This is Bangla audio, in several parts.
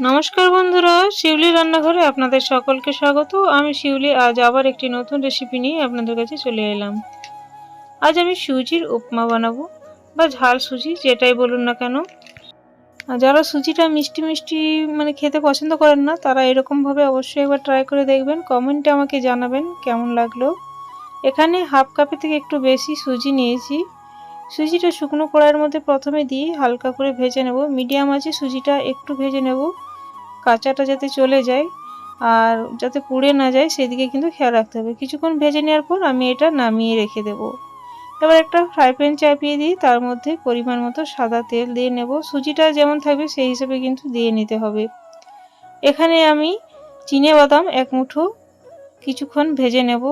নমস্কার বন্ধুরা, শিউলি রান্নাঘরে আপনাদের সকলকে স্বাগত। আমি শিউলি, আজ আবার একটি নতুন রেসিপি নিয়ে আপনাদের কাছে চলে এলাম। আজ আমি সুজির উপমা বানাবো, বা ঝাল সুজি যেটাই বলুন না কেন। যারা সুজিটা মিষ্টি মিষ্টি মানে খেতে পছন্দ করেন না, তারা এরকমভাবে অবশ্যই একবার ট্রাই করে দেখবেন। কমেন্টে আমাকে জানাবেন কেমন লাগল। এখানে হাফ কাপের থেকে একটু বেশি সুজি নিয়েছি। সুজিটা শুকনো কড়াইয়ের মধ্যে প্রথমে দিয়ে হালকা করে ভেজে নেব। মিডিয়াম আছে সুজিটা একটু ভেজে নেব। কাঁচাটা যাতে চলে যায় আর যাতে পুড়ে না যায়, সেদিকে কিন্তু খেয়াল রাখতে হবে। কিছুক্ষণ ভেজে নেওয়ার পর আমি এটা নামিয়ে রেখে দেব। এবার একটা ফ্রাই প্যান চাপিয়ে দিই, তার মধ্যে পরিমাণ মতো সাদা তেল দিয়ে নেব। সুজিটা যেমন থাকবে, সেই হিসেবে কিন্তু দিয়ে নিতে হবে। এখানে আমি চিনে বাদাম এক মুঠো কিছুক্ষণ ভেজে নেব।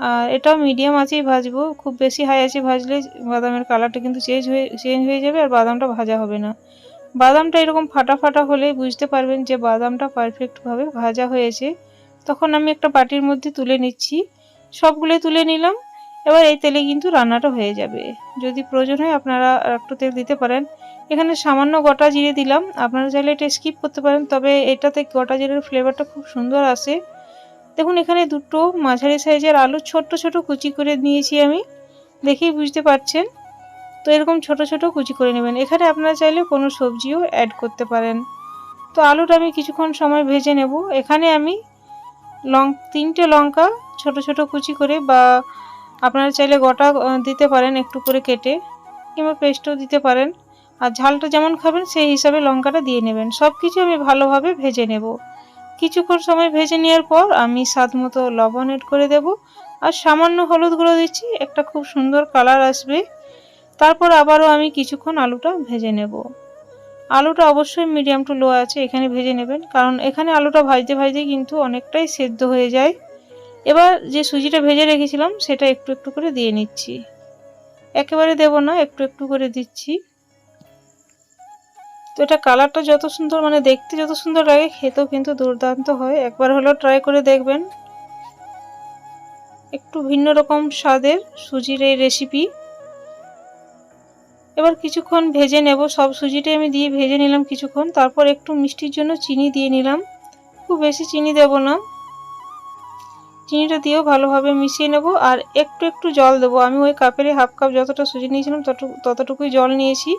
আর এটাও মিডিয়াম আছেই ভাজবো। খুব বেশি হাই আছে ভাজলে বাদামের কালারটা কিন্তু চেঞ্জ হয়ে চেঞ্জ হয়ে যাবে আর বাদামটা ভাজা হবে না। বাদামটা এরকম ফাটা ফাটা হলে বুঝতে পারবেন যে বাদামটা পারফেক্টভাবে ভাজা হয়েছে। তখন আমি একটা বাটির মধ্যে তুলে নিচ্ছি। সবগুলো তুলে নিলাম। এবার এই তেলে কিন্তু রান্নাটা হয়ে যাবে। যদি প্রয়োজন হয় আপনারা একটু তেল দিতে পারেন। এখানে সামান্য গোটা জিরে দিলাম। আপনারা চাইলে এটা স্কিপ করতে পারেন, তবে এটাতে গোটা জিরের ফ্লেভারটা খুব সুন্দর আসে। দেখুন, এখানে দুটো মাঝারি সাইজের আলু ছোট্ট ছোট কুচি করে নিয়েছি আমি। দেখেই বুঝতে পারছেন। তো এরকম ছোট ছোট কুচি করে নেবেন। এখানে আপনারা চাইলে কোনো সবজিও অ্যাড করতে পারেন। তো আলুটা আমি কিছুক্ষণ সময় ভেজে নেব। এখানে আমি লং, তিনটে লঙ্কা ছোট ছোট কুচি করে বা আপনারা চাইলে গোটা দিতে পারেন একটু করে কেটে কিংবা পেস্টও দিতে পারেন। আর ঝালটা যেমন খাবেন সেই হিসাবে লঙ্কাটা দিয়ে নেবেন। সব কিছু আমি ভালোভাবে ভেজে নেব। কিছুক্ষণ সময় ভেজে নেওয়ার পর আমি স্বাদ মতো লবণ এড করে দেব। আর সামান্য হলুদ গুঁড়ো দিচ্ছি। একটা খুব সুন্দর কালার আসবে। তারপর আবারও আমি কিছুক্ষণ আলুটা ভেজে নেব। আলুটা অবশ্যই মিডিয়াম টু লো আছে, এখানে ভেজে নেবেন। কারণ এখানে আলুটা ভাজতে ভাজতে কিন্তু অনেকটাই সেদ্ধ হয়ে যায়। এবার যে সুজিটা ভেজে রেখেছিলাম, সেটা একটু একটু করে দিয়ে নিচ্ছি। একেবারে দেব না, একটু একটু করে দিচ্ছি। তো এটা কালারটা যত সুন্দর মানে দেখতে যত সুন্দর লাগে, খেতেও কিন্তু দুর্দান্ত হয়। একবার হলেও ট্রাই করে দেখবেন। একটু ভিন্ন রকম স্বাদের সুজির এই রেসিপি এবার কিছুক্ষণ ভেজে নেব। সব সুজিটাই আমি দিয়ে ভেজে নিলাম কিছুক্ষণ। তারপর একটু মিষ্টির জন্য চিনি দিয়ে নিলাম। খুব বেশি চিনি দেব না। চিনিটা দিয়েও ভালোভাবে মিশিয়ে নেব আর একটু একটু জল দেবো। আমি ওই কাপের হাফ কাপ যতটা সুজি নিয়েছিলাম ততটুকুই জল নিয়েছি।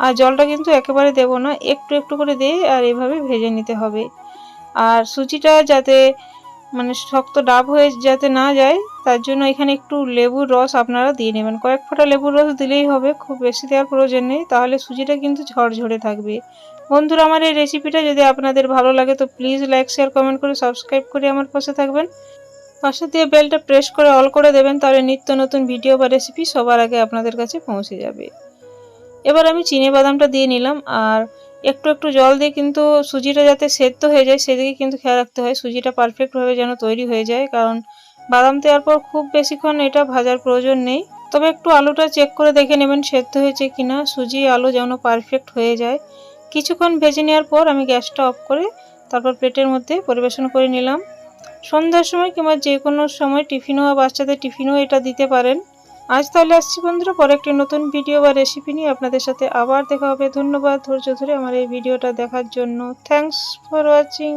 আর জলটা কিন্তু একেবারে দেব না। একটু একটু করে দিয়ে আর এভাবে ভেজে নিতে হবে। আর সুজিটা যাতে মানে শক্ত ডাব হয়ে যাতে না যায় তার জন্য এখানে একটু লেবুর রস আপনারা দিয়ে নেবেন। কয়েক ফোঁটা লেবুর রস দিলেই হবে, খুব বেশি দেওয়ার প্রয়োজন নেই, তাহলে সুজিটা কিন্তু ঝরঝরে থাকবে। বন্ধুরা, আমার এই রেসিপিটা যদি আপনাদের ভালো লাগে, তো প্লিজ লাইক শেয়ার কমেন্ট করে সাবস্ক্রাইব করে আমার পাশে থাকবেন। পাশে দিয়ে বেলটা প্রেস করে অল করে দেবেন, তাহলে নিত্য নতুন ভিডিও বা রেসিপি সবার আগে আপনাদের কাছে পৌঁছে যাবে। এবার আমি চিনে বাদামটা দিয়ে নিলাম, আর একটু একটু জল দিয়ে কিন্তু সুজিটা যাতে সেদ্ধ হয়ে যায়, সেদিকে কিন্তু খেয়াল রাখতে হয়। সুজিটা পারফেক্টভাবে যেন তৈরি হয়ে যায়, কারণ বাদাম দেওয়ার পর খুব বেশিক্ষণ এটা ভাজার প্রয়োজন নেই। তবে একটু আলুটা চেক করে দেখে নেবেন সেদ্ধ হয়েছে কিনা। সুজি, আলু যেন পারফেক্ট হয়ে যায়। কিছুক্ষণ ভেজে নেওয়ার পর আমি গ্যাসটা অফ করে তারপর প্লেটের মধ্যে পরিবেশন করে নিলাম। সন্ধ্যার সময় কিংবা যে কোনো সময় টিফিনও বা বাচ্চাদের টিফিনও এটা দিতে পারেন। আজ তাহলে আসছি বন্ধুরা, পরে একটি নতুন ভিডিও বা রেসিপি নিয়ে। আপনাদের সাথে আবার দেখা হবে। ধন্যবাদ ধৈর্য ধরে আমার এই ভিডিওটা দেখার জন্য। Thanks for watching